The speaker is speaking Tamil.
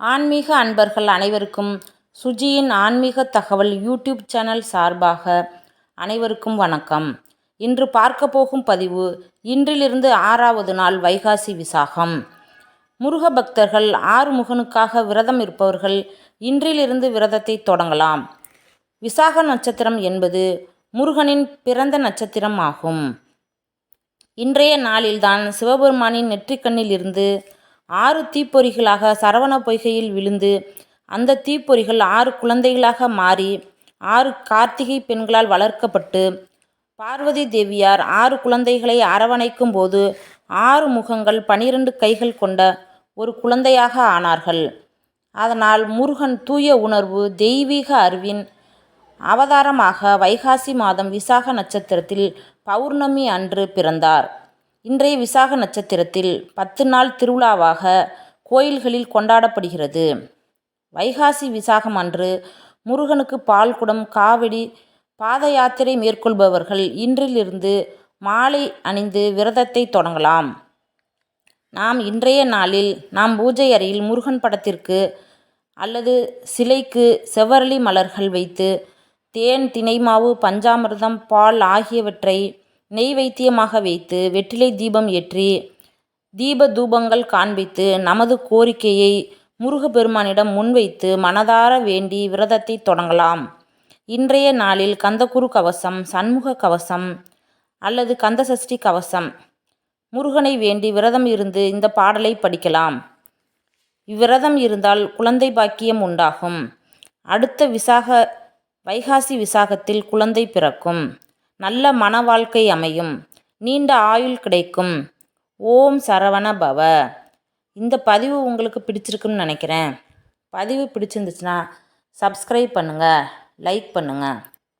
ஆன்மீக அன்பர்கள் அனைவருக்கும் சுஜியின் ஆன்மீக தகவல் யூடியூப் சேனல் சார்பாக அனைவருக்கும் வணக்கம். இன்று பார்க்க போகும் பதிவு இன்றிலிருந்து ஆறாவது நாள் வைகாசி விசாகம். முருக பக்தர்கள் ஆறு முகனுக்காக விரதம் இருப்பவர்கள் இன்றிலிருந்து விரதத்தை தொடங்கலாம். விசாக நட்சத்திரம் என்பது முருகனின் பிறந்த நட்சத்திரம் ஆகும். இன்றைய நாளில்தான் சிவபெருமானின் நெற்றிக்கண்ணில் இருந்து ஆறு தீப்பொறிகளாக சரவண பொய்கையில் விழுந்து அந்த தீப்பொறிகள் ஆறு குழந்தைகளாக மாறி ஆறு கார்த்திகை பெண்களால் வளர்க்கப்பட்டு பார்வதி தேவியார் ஆறு குழந்தைகளை அரவணைக்கும் போது ஆறு முகங்கள் பனிரெண்டு கைகள் கொண்ட ஒரு குழந்தையாக ஆனார்கள். அதனால் முருகன் தூய உணர்வு தெய்வீக அறிவின் அவதாரமாக வைகாசி மாதம் விசாக நட்சத்திரத்தில் பௌர்ணமி அன்று பிறந்தார். இன்றைய விசாக நட்சத்திரத்தில் பத்து நாள் திருவிழாவாக கோயில்களில் கொண்டாடப்படுகிறது. வைகாசி விசாகம் அன்று முருகனுக்கு பால்குடம் காவடி பாத யாத்திரை மேற்கொள்பவர்கள் இன்றிலிருந்து மாலை அணிந்து விரதத்தை தொடங்கலாம். நாம் இன்றைய நாளில் நாம் பூஜை அறையில் முருகன் படத்திற்கு அல்லது சிலைக்கு செவ்வரளி மலர்கள் வைத்து தேன் தினைமாவு பஞ்சாமிர்தம் பால் ஆகியவற்றை நெய் வைத்தியமாக வைத்து வெற்றிலை தீபம் ஏற்றி தீப தூபங்கள் காண்பித்து நமது கோரிக்கையை முருகப்பெருமானிடம் முன்வைத்து மனதார வேண்டி விரதத்தை தொடங்கலாம். இன்றைய நாளில் கந்தகுரு கவசம் சண்முக கவசம் அல்லது கந்தசஷ்டி கவசம். முருகனை வேண்டி விரதம் இருந்து இந்த பாடலை படிக்கலாம். இவ்விரதம் இருந்தால் குழந்தை பாக்கியம் உண்டாகும். அடுத்த விசாக வைகாசி விசாகத்தில் குழந்தை பிறக்கும். நல்ல மன வாழ்க்கை அமையும். நீண்ட ஆயுள் கிடைக்கும். ஓம் சரவண பவ. இந்த பதிவு உங்களுக்கு பிடிச்சிருக்குன்னு நினைக்கிறேன். பதிவு பிடிச்சிருந்துச்சுன்னா சப்ஸ்கிரைப் பண்ணுங்கள் லைக் பண்ணுங்கள்